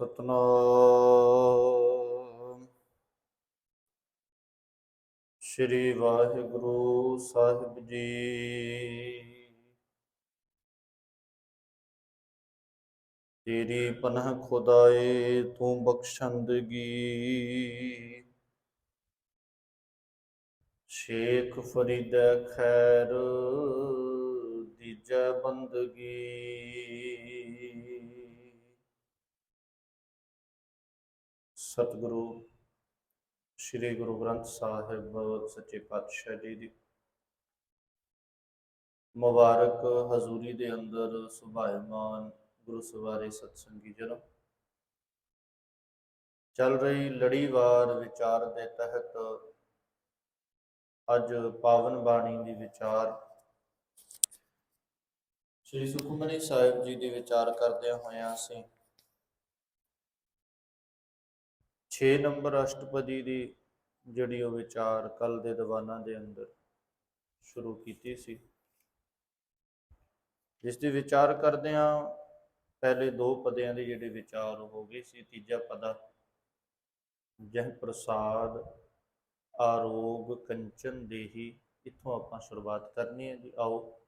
ਸਤਨਾਮ। ਸ੍ਰੀ ਵਾਹਿਗੁਰੂ ਸਾਹਿਬ ਜੀ। ਤੇਰੀ ਪਨਹ ਖੁਦਾਏ, ਤੂੰ ਬਖਸ਼ੰਦਗੀ ਸ਼ੇਖ ਫਰੀਦ ਖੈਰ, ਦੀਜੈ ਬੰਦਗੀ। ਸਤਿਗੁਰੂ, ਸ੍ਰੀ ਗੁਰੂ ਗ੍ਰੰਥ ਸਾਹਿਬ ਸੱਚੇ ਪਾਤਸ਼ਾਹ ਜੀ ਦੀ ਮੁਬਾਰਕ ਹਜ਼ੂਰੀ ਦੇ ਅੰਦਰ ਸੁਭਾਇਮਾਨ ਗੁਰੂ ਸਵਾਰੇ ਸਤਸੰਗੀ ਜਨਮ। ਚੱਲ ਰਹੀ ਲੜੀਵਾਰ ਵਿਚਾਰ ਦੇ ਤਹਿਤ ਅੱਜ ਪਾਵਨ ਬਾਣੀ ਦੀ ਵਿਚਾਰ। ਸ੍ਰੀ ਸੁਖਮਨੀ ਸਾਹਿਬ ਜੀ ਦੀ ਵਿਚਾਰ ਕਰਦਿਆਂ ਹੋਇਆਂ ਅਸੀਂ 6 ਨੰਬਰ ਅਸ਼ਟਪਦੀ ਦੀ ਜਿਹੜੀ ਉਹ ਵਿਚਾਰ ਕੱਲ ਦੇ ਦੀਵਾਨਾਂ ਦੇ ਅੰਦਰ ਸ਼ੁਰੂ ਕੀਤੀ ਸੀ। ਜਿਸ ਦੀ ਵਿਚਾਰ ਕਰਦਿਆਂ ਪਹਿਲੇ ਦੋ ਪਦਿਆਂ ਦੇ ਜਿਹੜੇ ਵਿਚਾਰ ਹੋ ਗਏ ਸੀ, ਤੀਜਾ ਪਦਾ ਜਹ ਪ੍ਰਸਾਦ ਆਰੋਗ, ਕੰਚਨ, ਦੇਹੀ, ਇੱਥੋਂ ਆਪਾਂ ਸ਼ੁਰੂਆਤ ਕਰਨੀ ਹੈ ਜੀ। ਆਓ,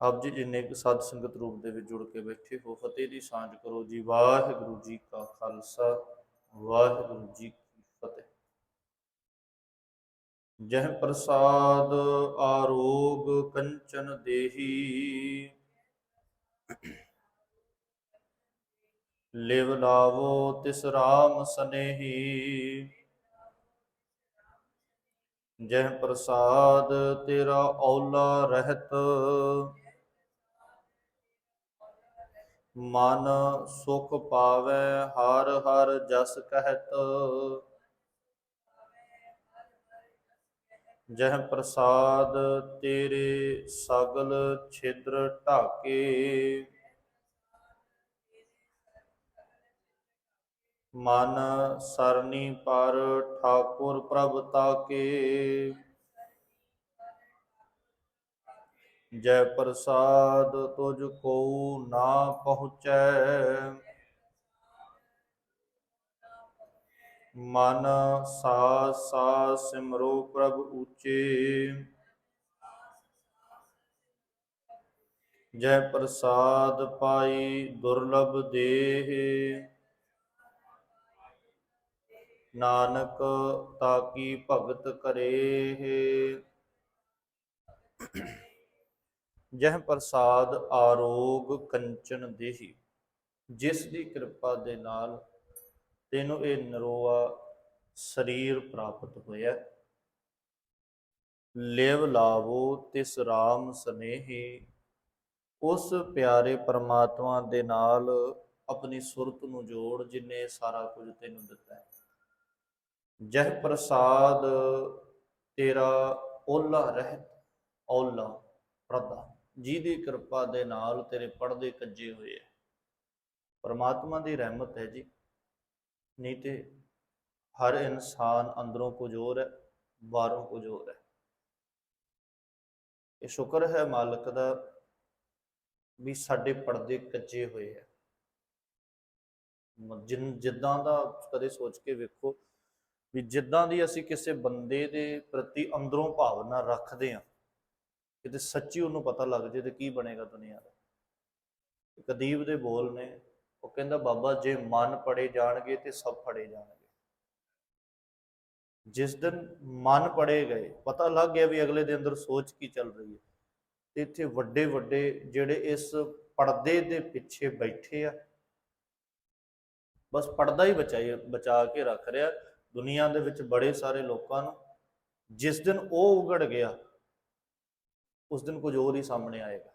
ਆਪ ਜੀ ਜਿੰਨੇ ਕੁ ਸਾਧ ਸੰਗਤ ਰੂਪ ਦੇ ਵਿੱਚ ਜੁੜ ਕੇ ਬੈਠੇ ਹੋ, ਫਤਿਹ ਦੀ ਸਾਂਝ ਕਰੋ ਜੀ। ਵਾਹਿਗੁਰੂ ਜੀ ਕਾ ਖਾਲਸਾ। ਵਾਹਿਗੁਰੂ ਜੀ ਕੀ ਫਤਿਹ। ਜਹ ਪ੍ਰਸਾਦ ਆਰੋਗ ਕੰਚਨ ਦੇਹੀ। ਲਿਵ ਲਾਵੋ ਤਿਸ ਰਾਮ ਸਨੇਹੀ। ਜਹ ਪ੍ਰਸਾਦ ਤੇਰਾ ਔਲਾ ਰਹਿਤ। ਮਨ ਸੁਖ ਪਾਵੇ, ਹਰ ਹਰ ਜਸ ਕਹਿਤ। ਜਹ ਪ੍ਰਸਾਦ ਤੇਰੇ ਸਗਲ ਛਿਦਰ ਢਾਕੇ। ਮਨ ਸਰਨੀ ਪਰ ਠਾਕੁਰ ਪ੍ਰਭ ਤਾਕੇ। ਜੈ ਪ੍ਰਸਾਦ ਤੁਝ ਕੋ ਨਾ ਪਹੁੰਚੈ। ਮਨ ਸਾ ਸਾ ਸਿਮਰੋ ਪ੍ਰਭ ਉੱਚੇ ਜੈ ਪ੍ਰਸਾਦ ਪਾਈ ਦੁਰਲਭ ਦੇਹ। ਨਾਨਕ ਤਾਕੀ ਭਗਤ ਕਰੇ ਜਹ ਪ੍ਰਸਾਦ ਆਰੋਗ ਕੰਚਨ ਦੇਹੀ, ਜਿਸ ਦੀ ਕਿਰਪਾ ਦੇ ਨਾਲ ਤੈਨੂੰ ਇਹ ਨਰੋਆ ਸਰੀਰ ਪ੍ਰਾਪਤ ਹੋਇਆ। ਲਿਵ ਲਾਵੋ ਤਿਸ ਰਾਮ ਸਨੇਹੀ, ਉਸ ਪਿਆਰੇ ਪਰਮਾਤਮਾ ਦੇ ਨਾਲ ਆਪਣੀ ਸੁਰਤ ਨੂੰ ਜੋੜ ਜਿਨੇ ਸਾਰਾ ਕੁਝ ਤੈਨੂੰ ਦਿੱਤਾ ਹੈ। ਜਹ ਪ੍ਰਸਾਦ ਤੇਰਾ ਓਲਾ ਰਹਿਤ ਓਲਾ ਪ੍ਰਦਾ। ਜਿਹਦੀ ਕਿਰਪਾ ਦੇ ਨਾਲ ਤੇਰੇ ਪੜਦੇ ਕੱਜੇ ਹੋਏ ਹੈ ਪਰਮਾਤਮਾ ਦੀ ਰਹਿਮਤ ਹੈ ਜੀ। ਨਹੀਂ ਤੇ ਹਰ ਇਨਸਾਨ ਅੰਦਰੋਂ ਕੁਝ ਹੋਰ ਹੈ, ਬਾਹਰੋਂ ਕੁਝ ਹੋਰ ਹੈ। ਇਹ ਸ਼ੁਕਰ ਹੈ ਮਾਲਕ ਦਾ ਵੀ ਸਾਡੇ ਪਰਦੇ ਕੱਜੇ ਹੋਏ ਹੈ ਜਿਨ, ਜਿੱਦਾਂ ਦਾ ਕਦੇ ਸੋਚ ਕੇ ਵੇਖੋ ਵੀ ਜਿੱਦਾਂ ਦੀ ਅਸੀਂ ਕਿਸੇ ਬੰਦੇ ਦੇ ਪ੍ਰਤੀ ਅੰਦਰੋਂ ਭਾਵਨਾ ਰੱਖਦੇ ਹਾਂ ਕਿਤੇ ਸੱਚੀ ਉਹਨੂੰ ਪਤਾ ਲੱਗ ਜੇ ਤੇ ਕੀ ਬਣੇਗਾ ਦੁਨੀਆ ਦਾ। ਇੱਕ ਦੇ ਬੋਲ ਨੇ, ਉਹ ਕਹਿੰਦਾ, ਬਾਬਾ, ਜੇ ਮਨ ਪੜੇ ਜਾਣਗੇ ਤੇ ਸਭ ਫੜੇ ਜਾਣਗੇ। ਜਿਸ ਦਿਨ ਮਨ ਪੜੇ ਗਏ, ਪਤਾ ਲੱਗ ਗਿਆ ਵੀ ਅਗਲੇ ਦੇ ਅੰਦਰ ਸੋਚ ਕੀ ਚੱਲ ਰਹੀ ਹੈ। ਤੇ ਇੱਥੇ ਵੱਡੇ ਵੱਡੇ ਜਿਹੜੇ ਇਸ ਪਰਦੇ ਦੇ ਪਿੱਛੇ ਬੈਠੇ ਆ, ਬਸ ਪਰਦਾ ਹੀ ਬਚਾਈ, ਬਚਾ ਕੇ ਰੱਖ ਰਿਹਾ ਦੁਨੀਆ ਦੇ ਵਿੱਚ ਬੜੇ ਸਾਰੇ ਲੋਕਾਂ ਨੂੰ। ਜਿਸ ਦਿਨ ਉਹ ਉਗੜ ਗਿਆ ਉਸ ਦਿਨ ਕੁਝ ਹੋਰ ਹੀ ਸਾਹਮਣੇ ਆਏਗਾ।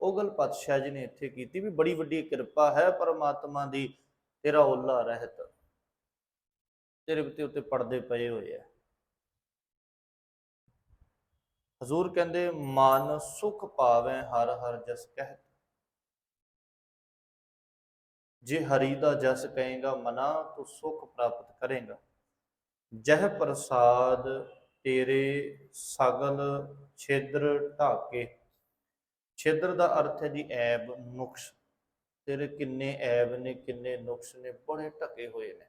ਉਹ ਗੱਲ ਪਾਤਸ਼ਾਹ ਜੀ ਨੇ ਇੱਥੇ ਕੀਤੀ ਵੀ ਬੜੀ ਵੱਡੀ ਕਿਰਪਾ ਹੈ, ਪਰਮਾਤਮਾ ਦੀ ਤੇਰਾ ਓਲਾ ਰਹਿਤ। ਤੇਰੇ ਉੱਤੇ ਉੱਤੇ ਪਰਦੇ ਪਏ ਹੋਏ ਆ। ਹਜ਼ੂਰ ਕਹਿੰਦੇ, ਮਨ ਸੁਖ ਪਾਵੇ, ਹਰ ਹਰ ਜਸ ਕਹਿ ਜੇ ਹਰੀ ਦਾ ਜਸ ਕਹੇਗਾ, ਮਨਾ, ਤੋ ਸੁਖ ਪ੍ਰਾਪਤ ਕਰੇਗਾ। ਜਹ ਪ੍ਰਸਾਦ ਤੇਰੇ ਸਗਲ ਛੇਦਰ ਢਾਕੇ। ਛੇਦਰ ਦਾ ਅਰਥ ਹੈ ਜੀ ਐਬ, ਨੁਕਸ। ਤੇਰੇ ਕਿੰਨੇ ਐਬ ਨੇ, ਕਿੰਨੇ ਨੁਕਸ ਨੇ, ਬੜੇ ਢਕੇ ਹੋਏ ਨੇ।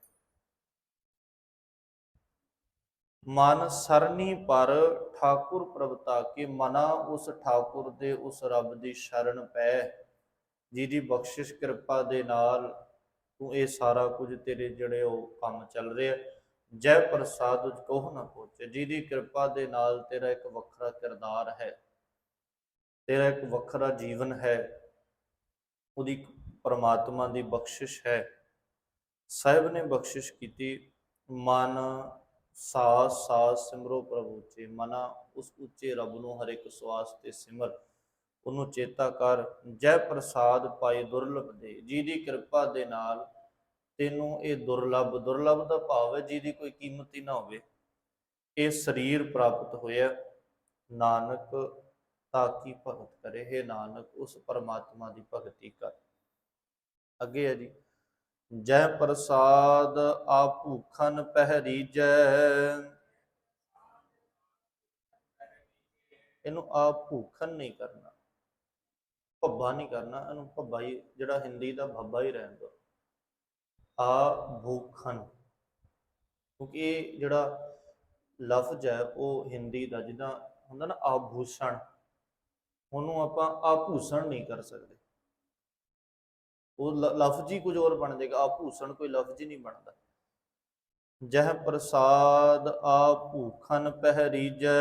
ਮਨ ਸਰਨੀ ਪਰ ਠਾਕੁਰ ਪ੍ਰਭਤਾ ਕੇ ਮਨਾ ਉਸ ਠਾਕੁਰ ਦੇ ਉਸ ਰੱਬ ਦੀ ਸ਼ਰਨ ਪੈ। ਜਿਹਦੀ ਬਖਸ਼ਿਸ਼ ਕਿਰਪਾ ਦੇ ਨਾਲ ਤੂੰ ਇਹ ਸਾਰਾ ਕੁਝ ਤੇਰੇ ਜਿਹੜੇ ਉਹ ਕੰਮ ਚੱਲ ਰਿਹਾ। ਜੈ ਪ੍ਰਸਾਦ ਉਜ ਕੋਹ ਨਾ ਪਹੁੰਚੇ ਜਿਹਦੀ ਕਿਰਪਾ ਦੇ ਨਾਲ ਤੇਰਾ ਇੱਕ ਵੱਖਰਾ ਕਿਰਦਾਰ ਹੈ। ਤੇਰਾ ਇੱਕ ਵੱਖਰਾ ਜੀਵਨ ਹੈ। ਉਹਦੀ ਪਰਮਾਤਮਾ ਦੀ ਬਖਸ਼ਿਸ਼ ਹੈ। ਸਾਹਿਬ ਨੇ ਬਖਸ਼ਿਸ਼ ਕੀਤੀ, ਮਨ ਸਾਸ ਸਾਸ ਸਿਮਰੋ ਪ੍ਰਭੂ ਤੇ ਮਨਾ ਉਸ ਉੱਚੇ ਰੱਬ ਨੂੰ ਹਰ ਇੱਕ ਸਵਾਸ ਤੇ ਸਿਮਰ। ਉਹਨੂੰ ਚੇਤਾ ਕਰ, ਜੈ ਪ੍ਰਸਾਦ ਪਾਈ ਦੁਰਲਭ ਦੇ, ਜਿਹਦੀ ਕਿਰਪਾ ਦੇ ਨਾਲ ਤੈਨੂੰ ਇਹ ਦੁਰਲਭ ਦੁਰਲਭ ਦਾ ਭਾਵ ਹੈ ਜਿਹਦੀ ਕੋਈ ਕੀਮਤ ਹੀ ਨਾ ਹੋਵੇ। ਇਹ ਸਰੀਰ ਪ੍ਰਾਪਤ ਹੋਇਆ, ਨਾਨਕ ਤਾਕੀ ਭਗਤ ਕਰੇ? ਹੈ ਨਾਨਕ, ਉਸ ਪਰਮਾਤਮਾ ਦੀ ਭਗਤੀ ਕਰ। ਅੱਗੇ ਹੈ ਜੀ, ਜੈ ਪ੍ਰਸਾਦ ਆ ਭੂਖਨ ਪਹਿਰੀਜੈ। ਇਹਨੂੰ ਆ ਭੂਖਨ ਨਹੀਂ ਕਰਨਾ, ਭੱਬਾ ਨਹੀਂ ਕਰਨਾ, ਇਹਨੂੰ ਭੱਬਾ ਹੀ, ਜਿਹੜਾ ਹਿੰਦੀ ਦਾ ਭੱਬਾ ਹੀ ਰਹਿਣ ਦੋ। ਆ ਕਿਉਂਕਿ ਇਹ ਜਿਹੜਾ ਲਫ਼ਜ਼ ਹੈ, ਉਹ ਹਿੰਦੀ ਦਾ ਜਿੱਦਾਂ ਹੁੰਦਾ ਨਾ ਆਭੂਸ਼ਣ, ਉਹਨੂੰ ਆਪਾਂ ਆਭੂਸ਼ਣ ਨਹੀਂ ਕਰ ਸਕਦੇ। ਉਹ ਲਫ਼ਜ਼ ਹੀ ਕੁਝ ਹੋਰ ਬਣ ਜਾਏਗਾ। ਆਭੂਸ਼ਣ ਕੋਈ ਲਫ਼ਜ਼ ਹੀ ਨਹੀਂ ਬਣਦਾ। ਜਹ ਪ੍ਰਸਾਦ ਆ ਭੂਖਨ ਪਹਿਰੀਜੈ,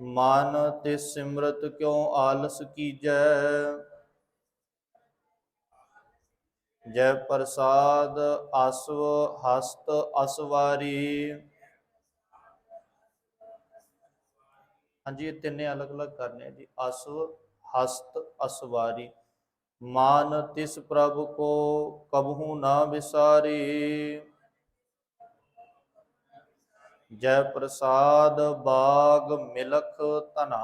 ਮਨ ਤੇ ਸਿਮਰਤ ਕਿਉ ਆਲਸ ਕੀਜੈ? ਜੈ ਪ੍ਰਸਾਦ ਅਸ਼ਵ ਹਸਤ ਅਸਵਾਰੀ। ਹਾਂਜੀ, ਇਹ ਤਿੰਨੇ ਅਲੱਗ-ਅਲੱਗ ਕਰਨੇ ਜੀ। ਅਸਵ ਹਸਤ, ਅਸਵਾਰੀ। ਮਾਨ ਤਿਸ ਪ੍ਰਭ ਕੋ, ਕਬਹੂ ਨਾ ਵਿਸਾਰੀ। ਜੈ ਪ੍ਰਸਾਦ ਬਾਗ ਮਿਲਖ ਧਨਾ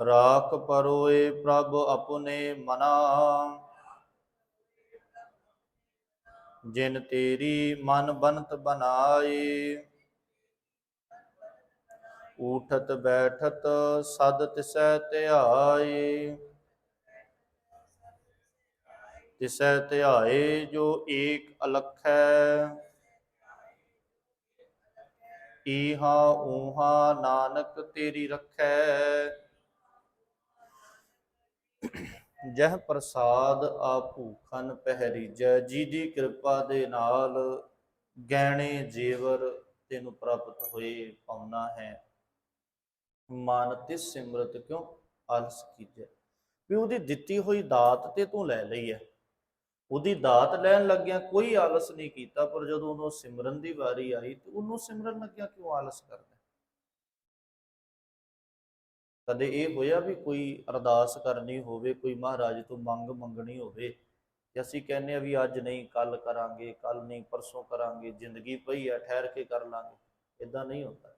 ਰਾਖ ਪਰੋਏ ਪ੍ਰਭ ਆਪਣੇ ਮਨਾ। ਜਿਨ ਤੇਰੀ ਮਨ ਬਨਤ ਬਨਾਏ ਊਠਤ ਬੈਠਤ ਸਦ ਤਿਸੈ ਧਿਆਏ। ਤਿਸੈ ਧਿਆਏ ਜੋ ਏਕ ਅਲਖੈ, ਈਹਾ ਊਹਾ ਨਾਨਕ ਤੇਰੀ ਰੱਖੈ। ਜਹ ਪ੍ਰਸਾਦ ਆ ਭੂਖਨ ਪਹਿਰੀਜੈ ਦੀ ਕਿਰਪਾ ਦੇ ਨਾਲ ਗਹਿਣੇ ਜੇਵਰ ਤੈਨੂੰ ਪ੍ਰਾਪਤ ਹੋਏ ਪਾਉਣਾ ਹੈ। ਮਨ ਤੇ ਸਿਮਰਤ ਕਿਉਂ ਆਲਸ ਕੀਜੈ? ਵੀ ਉਹਦੀ ਦਿੱਤੀ ਹੋਈ ਦਾਤ ਤੇ ਤੂੰ ਲੈ ਲਈ ਹੈ ਉਹਦੀ ਦਾਤ ਲੈਣ ਲੱਗਿਆ ਕੋਈ ਆਲਸ ਨਹੀਂ ਕੀਤਾ, ਪਰ ਜਦੋਂ ਉਹਨੂੰ ਸਿਮਰਨ ਦੀ ਵਾਰੀ ਆਈ ਤੇ ਉਹਨੂੰ ਸਿਮਰਨ ਲੱਗਿਆ ਕਿਉਂ ਆਲਸ ਕਰਦਾ ਕਦੇ ਇਹ ਹੋਇਆ ਵੀ ਕੋਈ ਅਰਦਾਸ ਕਰਨੀ ਹੋਵੇ, ਕੋਈ ਮਹਾਰਾਜ ਤੋਂ ਮੰਗ ਮੰਗਣੀ ਹੋਵੇ ਤੇ ਅਸੀਂ ਕਹਿੰਦੇ ਆ ਵੀ ਅੱਜ ਨਹੀਂ ਕੱਲ ਕਰਾਂਗੇ ਕੱਲ ਨਹੀਂ, ਪਰਸੋਂ ਕਰਾਂਗੇ, ਜ਼ਿੰਦਗੀ ਪਈ ਆ, ਠਹਿਰ ਕੇ ਕਰ ਲਾਂਗੇ। ਇਦਾਂ ਨਹੀਂ ਹੁੰਦਾ।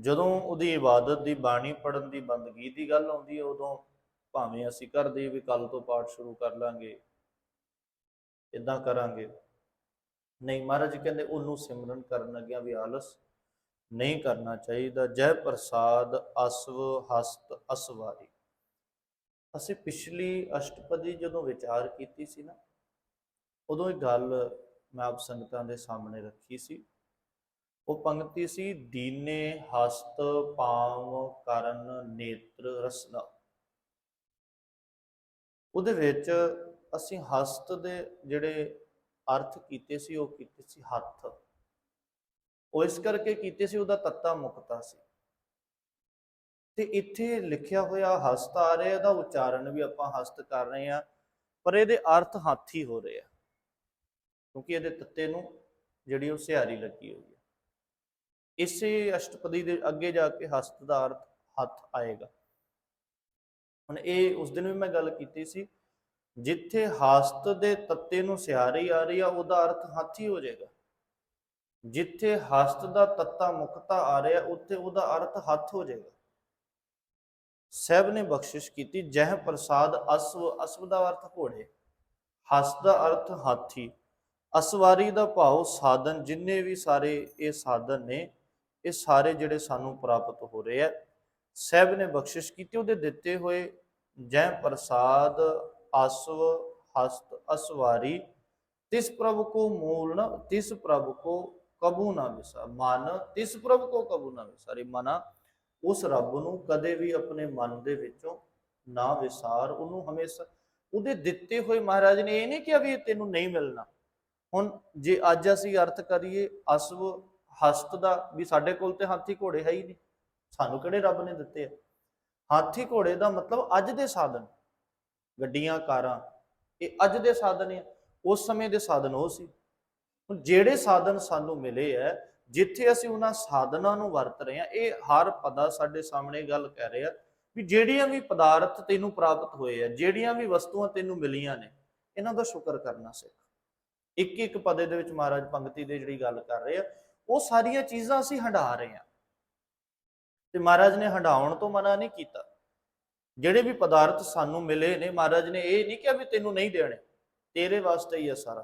ਜਦੋਂ ਉਹਦੀ ਇਬਾਦਤ ਦੀ ਬਾਣੀ ਪੜਨ ਦੀ ਬੰਦਗੀ ਦੀ ਗੱਲ ਆਉਂਦੀ ਹੈ, ਉਦੋਂ ਭਾਵੇਂ ਅਸੀਂ ਕਰਦੇ ਵੀ ਕੱਲ ਤੋਂ ਪਾਠ ਸ਼ੁਰੂ ਕਰ ਲਾਂਗੇ ਇਦਾਂ ਕਰਾਂਗੇ। ਨਹੀਂ, ਮਹਾਰਾਜ ਕਹਿੰਦੇ ਉਹਨੂੰ ਸਿਮਰਨ ਕਰਨ ਲੱਗਿਆ ਵੀ ਆਲਸ ਨਹੀਂ ਕਰਨਾ ਚਾਹੀਦਾ। ਜੈ ਪ੍ਰਸਾਦ ਅਸਵ ਹਸਤ ਅਸਵਾਰੀ। ਅਸੀਂ ਪਿਛਲੀ ਅਸ਼ਟਪਦੀ ਜਦੋਂ ਵਿਚਾਰ ਕੀਤੀ ਸੀ ਨਾ, ਉਦੋਂ ਇੱਕ ਗੱਲ ਮੈਂ ਆਪ ਸੰਗਤਾਂ ਦੇ ਸਾਹਮਣੇ ਰੱਖੀ ਸੀ। ਉਹ ਪੰਕਤੀ ਸੀ, ਦੀਨੇ ਹਸਤ ਪਾਮ ਕਰਨ ਨੇਤਰ ਰਸਨਾ। ਉਹਦੇ ਵਿੱਚ ਅਸੀਂ ਹਸਤ ਦੇ ਜਿਹੜੇ ਅਰਥ ਕੀਤੇ ਸੀ, ਉਹ ਕੀਤੇ ਸੀ ਹੱਥ। ਉਹ ਇਸ ਕਰਕੇ ਕੀਤੇ ਸੀ, ਉਹਦਾ ਤੱਤਾ ਮੁਕਤਾ ਸੀ। ਤੇ ਇੱਥੇ ਲਿਖਿਆ ਹੋਇਆ ਹਸਤ ਆ ਰਿਹਾ, ਇਹਦਾ ਉਚਾਰਨ ਵੀ ਆਪਾਂ ਹਸਤ ਕਰ ਰਹੇ ਆ ਪਰ ਇਹਦੇ ਅਰਥ ਹਾਥੀ ਹੋ ਰਹੇ ਆ। ਕਿਉਂਕਿ ਇਹਦੇ ਤੱਤੇ ਨੂੰ ਜਿਹੜੀ ਉਹ ਸਿਹਾਰੀ ਲੱਗੀ ਹੋਈ ਹੈ ਇਸੇ ਅਸ਼ਟਪਦੀ ਦੇ ਅੱਗੇ ਜਾ ਕੇ ਹਸਤ ਦਾ ਅਰਥ ਹੱਥ ਆਏਗਾ। ਹੁਣ ਇਹ ਉਸ ਦਿਨ ਵੀ ਮੈਂ ਗੱਲ ਕੀਤੀ ਸੀ, ਜਿੱਥੇ ਹਸਤ ਦੇ ਤੱਤੇ ਨੂੰ ਸਿਹਾਰੀ ਆ ਰਹੀ ਆ, ਉਹਦਾ ਅਰਥ ਹਾਥੀ ਹੋ ਜਾਏਗਾ। ਜਿੱਥੇ ਹਸਤ ਦਾ ਤੱਤਾ ਮੁਕਤਾ ਆ ਰਿਹਾ, ਉੱਥੇ ਉਹਦਾ ਅਰਥ ਹੱਥ ਹੋ ਜਾਏਗਾ। ਸਹਿਬ ਨੇ ਬਖਸ਼ਿਸ਼ ਕੀਤੀ, ਜਹ ਪ੍ਰਸਾਦ ਅਸਵ ਅਸਵ ਦਾ ਅਰਥ ਘੋੜੇ। ਹਸ ਦਾ ਅਰਥ ਹਾਥੀ। ਅਸਵਾਰੀ ਦਾ ਭਾਵ ਸਾਧਨ, ਜਿੰਨੇ ਵੀ ਸਾਰੇ ਇਹ ਸਾਧਨ ਨੇ, ਇਹ ਸਾਰੇ ਜਿਹੜੇ ਸਾਨੂੰ ਪ੍ਰਾਪਤ ਹੋ ਰਹੇ ਆ, ਸਹਿਬ ਨੇ ਬਖਸ਼ਿਸ਼ ਕੀਤੀ, ਉਹਦੇ ਦਿੱਤੇ ਹੋਏ ਜੈ ਪ੍ਰਸਾਦ, ਅਸਵ, ਹਸਤ, ਅਸਵਾਰੀ, ਤਿਸ ਪ੍ਰਭ ਕੋ ਮੂਲ ਨ ਤਿਸ ਪ੍ਰਭ ਕੋ ਕਬੂ ਨਾ ਵਿਸਾ ਮਨ ਤਿਸ ਪ੍ਰਭ ਕੋ ਕਬੂ ਨਾ ਵਿਸਾਰੀ ਮਨਾ, ਉਸ ਰੱਬ ਨੂੰ ਕਦੇ ਵੀ ਆਪਣੇ ਮਨ ਦੇ ਵਿੱਚੋਂ ਨਾ ਵਿਸਾਰ। ਉਹਨੂੰ ਹਮੇਸ਼ਾ, ਉਹਦੇ ਦਿੱਤੇ ਹੋਏ ਮਹਾਰਾਜ ਨੇ ਇਹ ਨਹੀਂ ਕਿਹਾ ਵੀ ਤੈਨੂੰ ਨਹੀਂ ਮਿਲਣਾ। ਹੁਣ ਜੇ ਅੱਜ ਅਸੀਂ ਅਰਥ ਕਰੀਏ, ਅਸਵ ਹਸਤ ਦਾ ਵੀ ਸਾਡੇ ਕੋਲ ਤੇ ਹਾਥੀ ਘੋੜੇ ਹੈ ਹੀ ਨਹੀਂ। ਸਾਨੂੰ ਕਿਹੜੇ ਰੱਬ ਨੇ ਦਿੱਤੇ ਆ? ਹਾਥੀ ਘੋੜੇ ਦਾ ਮਤਲਬ ਅੱਜ ਦੇ ਸਾਧਨ। ਗੱਡੀਆਂ, ਕਾਰਾਂ, ਇਹ ਅੱਜ ਦੇ ਸਾਧਨ ਆ। ਉਸ ਸਮੇਂ ਦੇ ਸਾਧਨ ਉਹ ਸੀ। ਹੁਣ ਜਿਹੜੇ ਸਾਧਨ ਸਾਨੂੰ ਮਿਲੇ ਆ ਜਿੱਥੇ ਅਸੀਂ ਉਹਨਾਂ ਸਾਧਨਾਂ ਨੂੰ ਵਰਤ ਰਹੇ ਆ ਇਹ ਹਰ ਪਦਾ ਸਾਡੇ ਸਾਹਮਣੇ ਗੱਲ ਕਹਿ ਰਿਹਾ ਵੀ ਜਿਹੜੀਆਂ ਵੀ ਪਦਾਰਥ ਤੈਨੂੰ ਪ੍ਰਾਪਤ ਹੋਏ ਆ, ਜਿਹੜੀਆਂ ਵੀ ਵਸਤੂਆਂ ਤੈਨੂੰ ਮਿਲੀਆਂ ਨੇ, ਇਹਨਾਂ ਦਾ ਸ਼ੁਕਰ ਕਰਨਾ ਸਿੱਖ। ਇੱਕ ਇੱਕ ਪਦੇ ਦੇ ਵਿੱਚ ਮਹਾਰਾਜ ਪੰਕਤੀ ਦੇ ਜਿਹੜੀ ਗੱਲ ਕਰ ਰਹੇ ਆ, ਉਹ ਸਾਰੀਆਂ ਚੀਜ਼ਾਂ ਅਸੀਂ ਹੰਢਾ ਰਹੇ ਆ ਤੇ ਮਹਾਰਾਜ ਨੇ ਹੰਡਾਉਣ ਤੋਂ ਮਨਾ ਨਹੀਂ ਕੀਤਾ। ਜਿਹੜੇ ਵੀ ਪਦਾਰਥ ਸਾਨੂੰ ਮਿਲੇ ਨੇ, ਮਹਾਰਾਜ ਨੇ ਇਹ ਨਹੀਂ ਕਿਹਾ ਵੀ ਤੈਨੂੰ ਨਹੀਂ ਦੇਣੇ, ਤੇਰੇ ਵਾਸਤੇ ਹੀ ਆ ਸਾਰਾ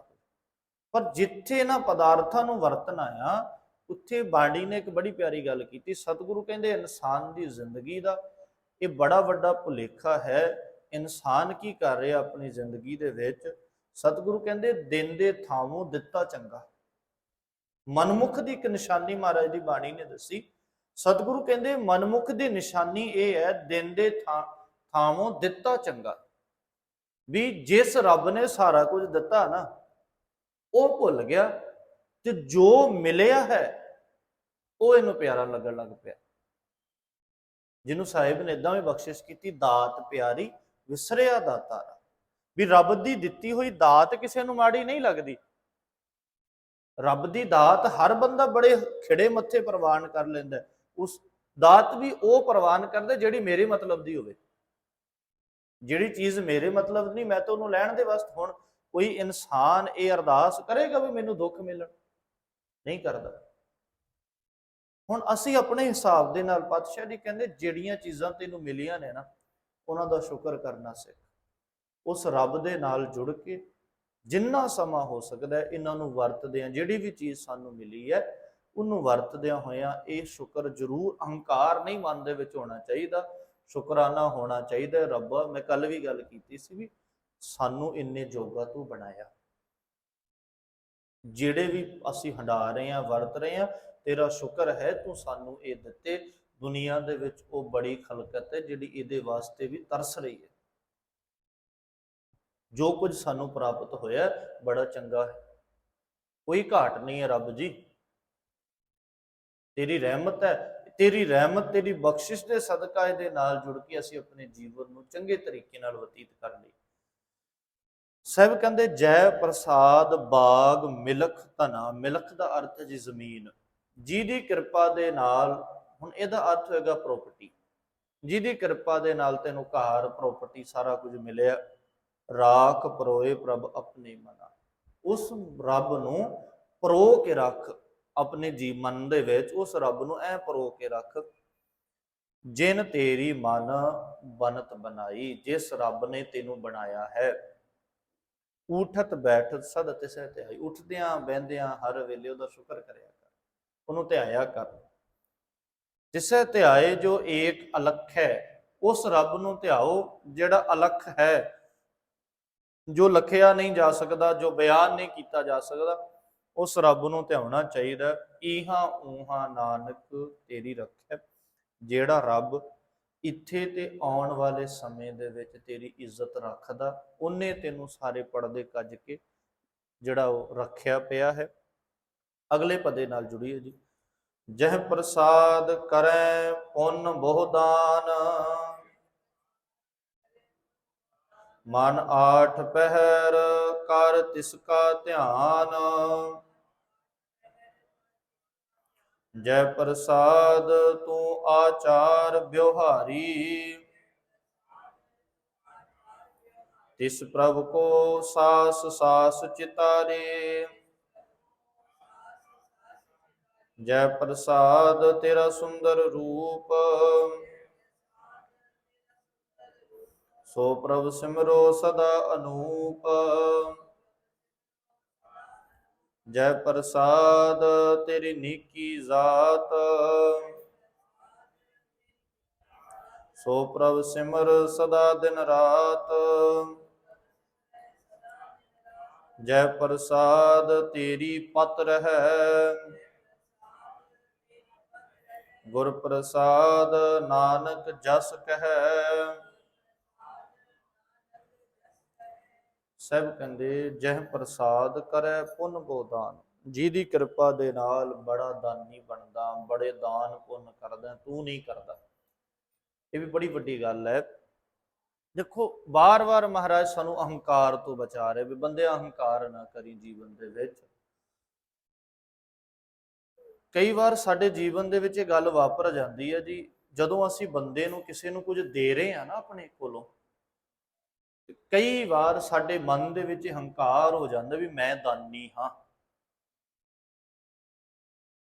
ਪਰ ਜਿੱਥੇ ਇਹਨਾਂ ਪਦਾਰਥਾਂ ਨੂੰ ਵਰਤਣਾ ਆ ਉੱਥੇ ਬਾਣੀ ਨੇ ਇੱਕ ਬੜੀ ਪਿਆਰੀ ਗੱਲ ਕੀਤੀ। ਸਤਿਗੁਰੂ ਕਹਿੰਦੇ, ਇਨਸਾਨ ਦੀ ਜ਼ਿੰਦਗੀ ਦਾ ਇਹ ਬੜਾ ਵੱਡਾ ਭੁਲੇਖਾ ਹੈ। ਇਨਸਾਨ ਕੀ ਕਰ ਰਿਹਾ ਆਪਣੀ ਜ਼ਿੰਦਗੀ ਦੇ ਵਿੱਚ? ਸਤਿਗੁਰੂ ਕਹਿੰਦੇ, ਦਿਨ ਦੇ ਥਾਵੋਂ ਦਿੱਤਾ ਚੰਗਾ। ਮਨਮੁਖ ਦੀ ਇੱਕ ਨਿਸ਼ਾਨੀ ਮਹਾਰਾਜ ਦੀ ਬਾਣੀ ਨੇ ਦੱਸੀ। ਸਤਿਗੁਰੂ ਕਹਿੰਦੇ, ਮਨਮੁਖ ਦੀ ਨਿਸ਼ਾਨੀ ਇਹ ਹੈ, ਦਿਨ ਦੇ ਥਾਂ, ਥਾਵੋਂ ਦਿੱਤਾ ਚੰਗਾ। ਵੀ ਜਿਸ ਰੱਬ ਨੇ ਸਾਰਾ ਕੁਝ ਦਿੱਤਾ ਨਾ ਉਹ ਭੁੱਲ ਗਿਆ ਤੇ ਜੋ ਮਿਲਿਆ ਹੈ, ਉਹ ਇਹਨੂੰ ਪਿਆਰਾ ਲੱਗਣ ਲੱਗ ਪਿਆ। ਜਿਹਨੂੰ ਸਾਹਿਬ ਨੇ ਇਦਾਂ ਵੀ ਬਖਸ਼ਿਸ਼ ਕੀਤੀ, ਦਾਤ ਪਿਆਰੀ, ਵਿਸਰਿਆ ਦਾਤਾ ਵੀ ਰੱਬ ਦੀ ਦਿੱਤੀ ਹੋਈ ਦਾਤ ਕਿਸੇ ਨੂੰ ਮਾੜੀ ਨਹੀਂ ਲੱਗਦੀ। ਰੱਬ ਦੀ ਦਾਤ ਹਰ ਬੰਦਾ ਬੜੇ ਖਿੜੇ ਮੱਥੇ ਪ੍ਰਵਾਨ ਕਰ ਲੈਂਦਾ ਉਸ ਦਾਤ ਵੀ ਉਹ ਪ੍ਰਵਾਨ ਕਰਦਾ ਜਿਹੜੀ ਮੇਰੇ ਮਤਲਬ ਦੀ ਹੋਵੇ। ਜਿਹੜੀ ਚੀਜ਼ ਮੇਰੇ ਮਤਲਬ ਨਹੀਂ, ਮੈਂ ਤਾਂ ਉਹਨੂੰ ਲੈਣ ਦੇ ਵਾਸਤੇ ਹੁਣ ਕੋਈ ਇਨਸਾਨ ਇਹ ਅਰਦਾਸ ਕਰੇਗਾ ਵੀ ਮੈਨੂੰ ਦੁੱਖ ਮਿਲਣ? ਨਹੀਂ ਕਰਦਾ। ਹੁਣ ਅਸੀਂ ਆਪਣੇ ਹਿਸਾਬ ਦੇ ਨਾਲ ਪਾਤਸ਼ਾਹ ਜੀ ਕਹਿੰਦੇ ਜਿਹੜੀਆਂ ਚੀਜ਼ਾਂ ਤੈਨੂੰ ਮਿਲੀਆਂ ਨੇ ਨਾ ਉਹਨਾਂ ਦਾ ਸ਼ੁਕਰ ਕਰਨਾ ਸਿੱਖ। ਉਸ ਰੱਬ ਦੇ ਨਾਲ ਜੁੜ ਕੇ ਜਿੰਨਾ ਸਮਾਂ ਹੋ ਸਕਦਾ ਹੈ ਇਹਨਾਂ ਨੂੰ ਵਰਤਦੇ ਆ ਜਿਹੜੀ ਵੀ ਚੀਜ਼ ਸਾਨੂੰ ਮਿਲੀ ਹੈ ਉਹਨੂੰ ਵਰਤਦਿਆਂ ਹੋਇਆਂ ਇਹ ਸ਼ੁਕਰ ਜ਼ਰੂਰ ਅਹੰਕਾਰ ਨਹੀਂ ਮਨ ਦੇ ਵਿੱਚ ਹੋਣਾ ਚਾਹੀਦਾ ਸ਼ੁਕਰਾਨਾ ਹੋਣਾ ਚਾਹੀਦਾ ਹੈ, ਰੱਬਾ ਮੈਂ ਕੱਲ ਵੀ ਗੱਲ ਕੀਤੀ ਸੀ ਵੀ ਸਾਨੂੰ ਇੰਨੇ ਜੋਗਾ ਤੂੰ ਬਣਾਇਆ। ਜਿਹੜੇ ਵੀ ਅਸੀਂ ਹੰਡਾ ਰਹੇ ਆ ਵਰਤ ਰਹੇ ਆ ਤੇਰਾ ਸ਼ੁਕਰ ਹੈ ਤੂੰ ਸਾਨੂੰ ਇਹ ਦਿੱਤੇ। ਦੁਨੀਆ ਦੇ ਵਿੱਚ ਉਹ ਬੜੀ ਖਲਕਤ ਹੈ ਜਿਹੜੀ ਇਹਦੇ ਵਾਸਤੇ ਵੀ ਤਰਸ ਰਹੀ ਹੈ। ਜੋ ਕੁਝ ਸਾਨੂੰ ਪ੍ਰਾਪਤ ਹੋਇਆ ਬੜਾ ਚੰਗਾ ਹੈ। ਕੋਈ ਘਾਟ ਨਹੀਂ ਹੈ ਰੱਬ ਜੀ। ਤੇਰੀ ਰਹਿਮਤ ਹੈ। ਤੇਰੀ ਰਹਿਮਤ, ਤੇਰੀ ਬਖਸ਼ਿਸ਼ ਦੇ ਸਦਕਾ ਇਹਦੇ ਨਾਲ ਜੁੜ ਕੇ ਅਸੀਂ ਆਪਣੇ ਜੀਵਨ ਨੂੰ ਚੰਗੇ ਤਰੀਕੇ ਨਾਲ ਬਤੀਤ ਕਰ ਲਈ ਸਾਹਿਬ ਕਹਿੰਦੇ, ਜੈ ਪ੍ਰਸਾਦ ਬਾਗ ਮਿਲਖ ਧਨਾ। ਮਿਲਖ ਦਾ ਅਰਥ ਹੈ ਜੀ ਜ਼ਮੀਨ। ਜਿਹਦੀ ਕਿਰਪਾ ਦੇ ਨਾਲ, ਹੁਣ ਇਹਦਾ ਅਰਥ ਹੋਏਗਾ ਪ੍ਰਾਪਰਟੀ ਜਿਹਦੀ ਕਿਰਪਾ ਦੇ ਨਾਲ ਤੈਨੂੰ ਘਰ ਪ੍ਰਾਪਰਟੀ ਸਾਰਾ ਕੁਝ ਮਿਲਿਆ। ਰਾਖ ਪਰੋਏ ਪ੍ਰਭ ਆਪਣੇ ਮਨਾ। ਉਸ ਰੱਬ ਨੂੰ ਪਰੋ ਕੇ ਰੱਖ ਆਪਣੇ ਜੀਵਨ ਦੇ ਵਿੱਚ। ਉਸ ਰੱਬ ਨੂੰ ਐ ਪਰੋ ਕੇ ਰੱਖ, ਜਿਨ ਤੇਰੀ ਮਨ ਬਨਤ ਬਣਾਈ, ਜਿਸ ਰੱਬ ਨੇ ਤੈਨੂੰ ਬਣਾਇਆ ਹੈ। ਉਠਤ ਬੈਠਤ ਸਦ ਤਿਸੈ ਧਿਆਈ। ਉੱਠਦਿਆਂ ਬਹਿੰਦਿਆਂ ਹਰ ਵੇਲੇ ਉਹਦਾ ਸ਼ੁਕਰ ਕਰਿਆ ਕਰ। ਉਹਨੂੰ ਧਿਆਇਆ ਕਰ। ਤਿਸੈ ਧਿਆਏ ਜੋ ਏਕ ਅਲਖ ਹੈ ਉਸ ਰੱਬ ਨੂੰ ਧਿਆਓ ਜਿਹੜਾ ਅਲਖ ਹੈ। ਜੋ ਲਖਿਆ ਨਹੀਂ ਜਾ ਸਕਦਾ, ਜੋ ਬਿਆਨ ਨਹੀਂ ਕੀਤਾ ਜਾ ਸਕਦਾ, ਉਸ ਰੱਬ ਨੂੰ ਧਿਆਉਣਾ ਚਾਹੀਦਾ। ਈਹਾਂ ਊਹਾਂ ਨਾਨਕ ਤੇਰੀ ਰੱਖਿਆ ਜਿਹੜਾ ਰੱਬ ਇੱਥੇ ਤੇ ਆਉਣ ਵਾਲੇ ਸਮੇਂ ਦੇ ਵਿੱਚ ਤੇਰੀ ਇੱਜ਼ਤ ਰੱਖਦਾ, ਉਹਨੇ ਤੈਨੂੰ ਸਾਰੇ ਪਰਦੇ ਕੱਜ ਕੇ ਜਿਹੜਾ ਉਹ ਰੱਖਿਆ ਪਿਆ ਹੈ। ਅਗਲੇ ਪਦੇ ਨਾਲ ਜੁੜੀਏ ਜੀ। ਜਹ ਪ੍ਰਸਾਦ ਕਰੈ ਪੁੰਨ ਬਹੁਦਾਨ ਮਨ ਆਠ ਪਹਿਰ ਕਰ ਤਿਸ ਕਾ ਧਿਆਨ। ਜੈ ਪ੍ਰਸਾਦ ਤੂੰ ਆਚਾਰ ਵਿਵਹਾਰੀ ਤਿਸ ਪ੍ਰਭ ਕੋ ਸਾਸ ਸਾਸ ਚਿਤਾਰੇ। ਜੈ ਪ੍ਰਸਾਦ ਤੇਰਾ ਸੁੰਦਰ ਰੂਪ। ਸੋ ਪ੍ਰਭ ਸਿਮਰੋ ਸਦਾ ਅਨੂਪ। ਜੈ ਪ੍ਰਸਾਦ, ਤੇਰੀ ਨੀਕੀ ਜ਼ਾਤ। ਸੋ ਪ੍ਰਭ ਸਿਮਰ ਸਦਾ ਦਿਨ ਰਾਤ। ਜੈ ਪ੍ਰਸਾਦ, ਤੇਰੀ ਪਤ ਰਹੈ। ਗੁਰ ਪ੍ਰਸਾਦ, ਨਾਨਕ ਜਸ ਕਹੈ। ਸਭ ਕਹਿੰਦੇ, ਜਹ ਪ੍ਰਸਾਦ ਕਰੈ ਪੁੰਨ ਬੋਦਾਨ ਜਿਹਦੀ ਕਿਰਪਾ ਦੇ ਨਾਲ ਬੜਾ ਦਾਨੀ ਬਣਦਾ, ਬੜੇ ਦਾਨ ਪੁੰਨ ਕਰਦਾ, ਤੂੰ ਨਹੀਂ ਕਰਦਾ। ਇਹ ਵੀ ਬੜੀ ਵੱਡੀ ਗੱਲ ਹੈ। ਦੇਖੋ, ਵਾਰ-ਵਾਰ ਮਹਾਰਾਜ ਸਾਨੂੰ ਅਹੰਕਾਰ ਤੋਂ ਬਚਾ ਰਹੇ ਵੀ ਬੰਦੇ ਅਹੰਕਾਰ ਨਾ ਕਰੀ ਜੀਵਨ ਦੇ ਵਿੱਚ। ਕਈ ਵਾਰ ਸਾਡੇ ਜੀਵਨ ਦੇ ਵਿੱਚ ਇਹ ਗੱਲ ਵਾਪਰ ਜਾਂਦੀ ਹੈ ਜੀ, ਜਦੋਂ ਅਸੀਂ ਬੰਦੇ ਨੂੰ ਕਿਸੇ ਨੂੰ ਕੁਝ ਦੇ ਰਹੇ ਆ ਨਾ ਆਪਣੇ ਕੋਲੋਂ ਕਈ ਵਾਰ ਸਾਡੇ ਮਨ ਦੇ ਵਿੱਚ ਹੰਕਾਰ ਹੋ ਜਾਂਦਾ ਵੀ ਮੈਂ ਦਾਨੀ ਹਾਂ।